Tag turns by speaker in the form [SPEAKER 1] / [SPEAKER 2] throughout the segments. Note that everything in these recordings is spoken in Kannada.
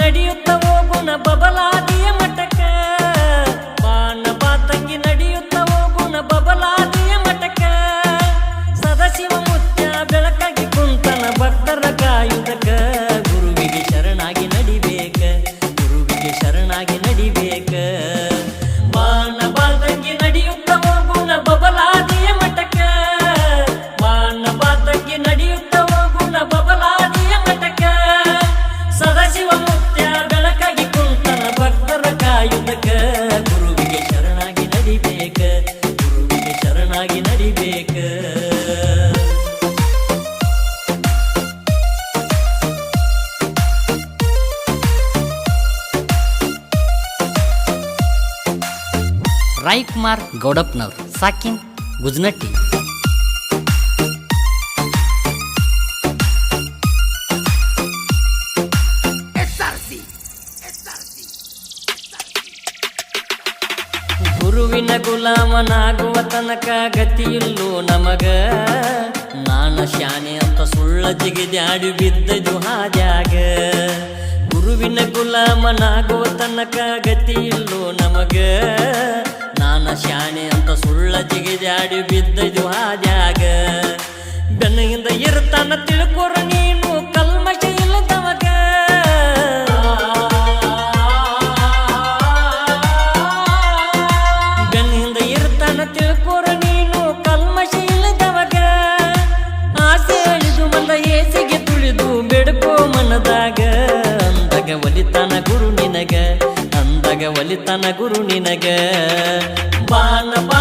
[SPEAKER 1] ನಡೆಯುತ್ತವೋ ಹೋಗುನ ಬಬಲ
[SPEAKER 2] ರಾಯ್ಕುಮಾರ್ ಗೌಡಪ್ಪನವ್ರು. ಸಾಕಿನ್ ಗುಜ್ನಟ್ಟಿ.
[SPEAKER 1] ಗುರುವಿನ ಗುಲಾಮನಾಗುವ ತನಕ ಗತಿಯಿಲ್ಲೋ ನಮಗ. ನಾನ ಶಾನೆ ಅಂತ ಸುಳ್ಳ ಜಿಗಿದ್ಯಾಡಿ ಬಿದ್ದದು ಹಾದ್ಯಾಗ. ಗುರುವಿನ ಗುಲಾಮನಾಗುವ ತನಕ ಗತಿಯಿಲ್ಲೋ ನಮಗ. ನಾನ ಶಾನೆ ಅಂತ ಸುಳ್ಳ ಜಿಗಿಜಾಡಿ ಬಿದ್ದದು ಹಾದ್ಯಾಗ ಬೆನ್ನಿಂದ ಇರ್ತಾನ ತಿಳ್ಕೊರ ನೀನು ಕಲ್ಮಶ ಇಲ್ಲದವಗ. ಬೆನ್ನಿಂದ ಇರ್ತಾನ ತಿಳ್ಕೊರ ನೀನು ಕಲ್ಮಶ ಇಲ್ಲದವಗ. ಆಸೆ ಅಳಿದು ಮಂದ ಏಸಿಗೆ ತುಳಿದು ಬೆಡಕೋ ಮನದಾಗ. ಅಂದಾಗ ಒಲಿತಾನ ಗುರು ನಿನಗ, ಅಂದಾಗ ಒಲಿತಾನ ಗುರು ನಿನಗ. Havana.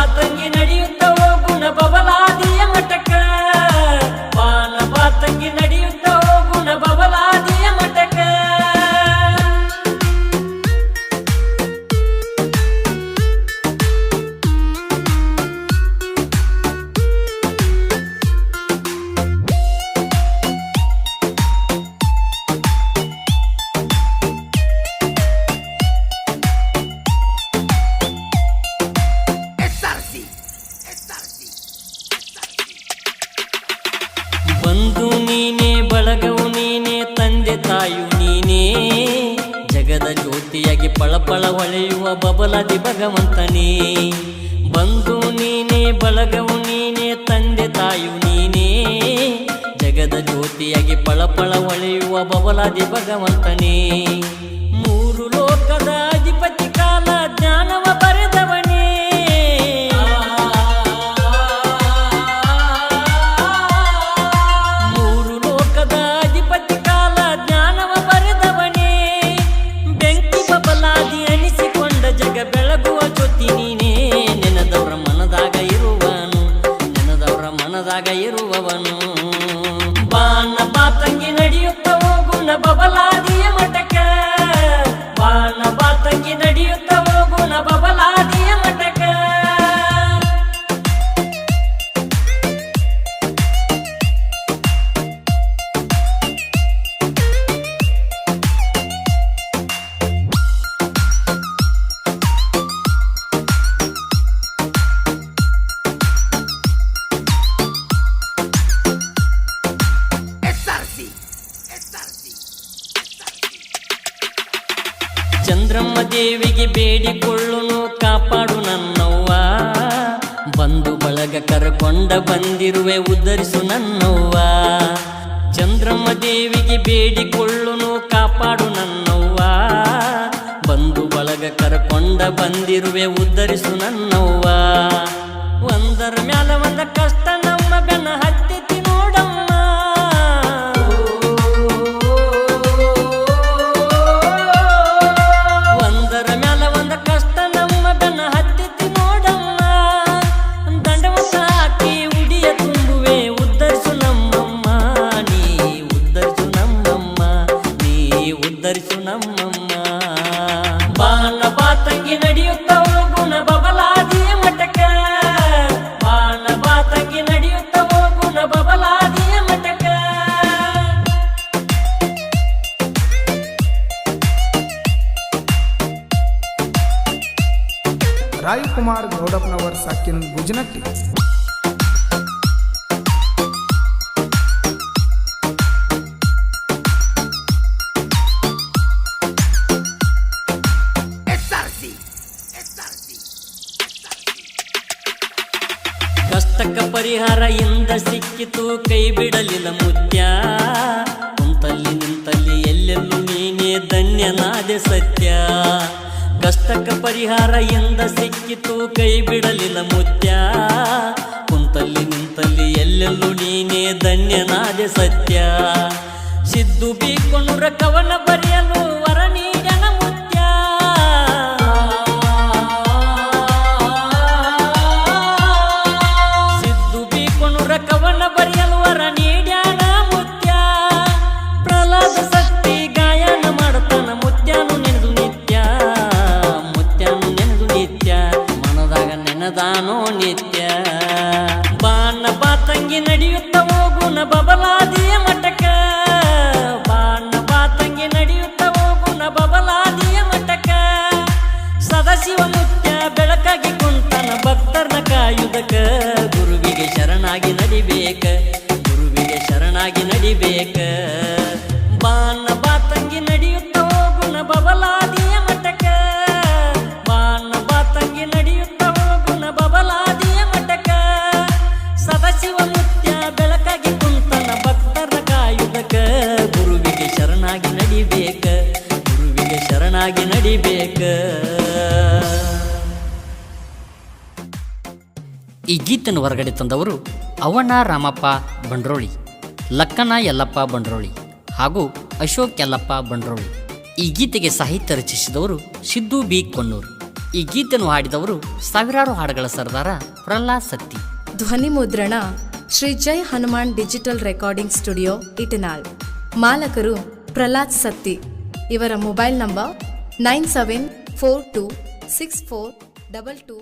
[SPEAKER 1] ಬಂಧು ನೀನೇ, ಬಳಗವು ನೀನೇ, ತಂದೆ ತಾಯು ನೀನೇ. ಜಗದ ಜ್ಯೋತಿಯಾಗಿ ಪಳಪಳ ಹೊಳೆಯುವ ಬಬಲಾದಿ ಭಗವಂತನೇ. ಬಂಧು ನೀನೇ, ಬಳಗವು ನೀನೇ, ತಂದೆ ತಾಯು ನೀನೇ. ಜಗದ ಜ್ಯೋತಿಯಾಗಿ ಪಳಪಳ ಹೊಳೆಯುವ ಬಬಲಾದಿ ಭಗವಂತನೇ. ಬೆಳಗುವ ಚಂದ್ರಮ್ಮ ದೇವಿಗೆ ಬೇಡಿಕೊಳ್ಳುನು, ಕಾಪಾಡು ನನ್ನವ್ವ. ಬಂದು ಬಳಗ ಕರಕೊಂಡ ಬಂದಿರುವೆ ಉದ್ಧರಿಸು ನನ್ನವ್ವ. ಚಂದ್ರಮ್ಮ ದೇವಿಗೆ ಬೇಡಿಕೊಳ್ಳುನು, ಕಾಪಾಡು ನನ್ನವ್ವ. ಬಂದು ಬಳಗ ಕರಕೊಂಡ ಬಂದಿರುವೆ ಉದ್ಧರಿಸು ನನ್ನವ್ವ. ಒಂದರ ಮ್ಯಾಲ ಒಂದ ಕಷ್ಟ ಉದ್ಧರಿಸು ನಮ್ಮಮ್ಮ. ಬಾನ ಬಾತಂಗಿ ನಡೆಯುತ್ತ ಗುಣ ಬಬಲಾದಿ ಮಟಕ ಬಾಲ ಬಾತಂಗಿ ನಡೆಯುತ್ತ ಗುಣ ಬಬಲಾದಿ ಮಠಕ
[SPEAKER 3] ರಾಯಕುಮಾರ್ ಗೌಡಪ್ಪನವರ್ ಸಾಕಿನ ಗುಜನಟ್ಟಿ
[SPEAKER 1] ಪರಿಹಾರ ಎಂದ ಸಿಕ್ಕಿತು, ಕೈ ಬಿಡಲಿಲ್ಲ ಮುತ್ಯ. ಕುಂತಲ್ಲಿ ನಿಂತಲ್ಲಿ ಎಲ್ಲೆಲ್ಲೂ ನೀನೇ ಧನ್ಯನಾದೆ ಸತ್ಯ. ಕಷ್ಟಕ ಪರಿಹಾರ ಎಂದ ಸಿಕ್ಕಿತು, ಕೈ ಬಿಡಲಿಲ್ಲ ಮುತ್ಯ. ಕುಂತಲ್ಲಿ ನಿಂತಲ್ಲಿ ಎಲ್ಲೆಲ್ಲೂ ನೀನೇ ಧನ್ಯನಾದೆ ಸತ್ಯ. ಸಿದ್ದು ಬೀಕೊಂಡ್ರ ಕವನ ಬರೆಯಲು ಬಬಲಾದಿಯ ಮಠಕ ಬಾಣ ಪಾತಂಗಿ ನಡೆಯುತ್ತ ಹೋಗುನ ಬಬಲಾದಿಯ ಮಠಕ ಸದಾಶಿವ ಮುತ್ಯ ಬೆಳಕಾಗಿ ಕುಂತನ ಭಕ್ತರನ ಕಾಯುದಕ ಗುರುವಿಗೆ ಶರಣಾಗಿ ನಡಿಬೇಕ, ಗುರುವಿಗೆ ಶರಣಾಗಿ ನಡಿಬೇಕ. ಬಾಣ ಪಾತಂಗಿ ನಡೆಯುತ್ತ ಹೋಗುನ ಬಬಲಾದಿಯ ಮಠಕ ಬಾಣ ಪಾತಂಗಿ ನಡೆಯುತ್ತ ಹೋಗುನ ಬಬಲಾದಿಯ ಮಠಕ ಸದಾಶಿವ ಮುತ್ಯ
[SPEAKER 2] ಈ ಗೀತನ್ನು ಹೊರಗಡೆ ತಂದವರು ಅವಣ್ಣ ರಾಮಪ್ಪ ಬಂಡ್ರೋಳಿ ಲಕ್ಕನ ಯಲ್ಲಪ್ಪ ಬಂಡ್ರೋಳಿ ಹಾಗೂ ಅಶೋಕ್ ಯಲ್ಲಪ್ಪ ಬಂಡ್ರೋಳಿ. ಈ ಗೀತೆಗೆ ಸಾಹಿತ್ಯ ರಚಿಸಿದವರು ಸಿದ್ದು ಬಿ ಕೊನ್ನೂರು. ಈ ಗೀತನ್ನು ಹಾಡಿದವರು ಸಾವಿರಾರು ಹಾಡುಗಳ ಸರ್ದಾರ ಪ್ರಹ್ಲಾದ್ ಸತ್ತಿ.
[SPEAKER 4] ಧ್ವನಿ ಮುದ್ರಣ Shri Jai Hanuman digital recording studio Itnal. ಮಾಲಕರು Prahlad Satti. ಇವರ mobile number nine seven four two six four double two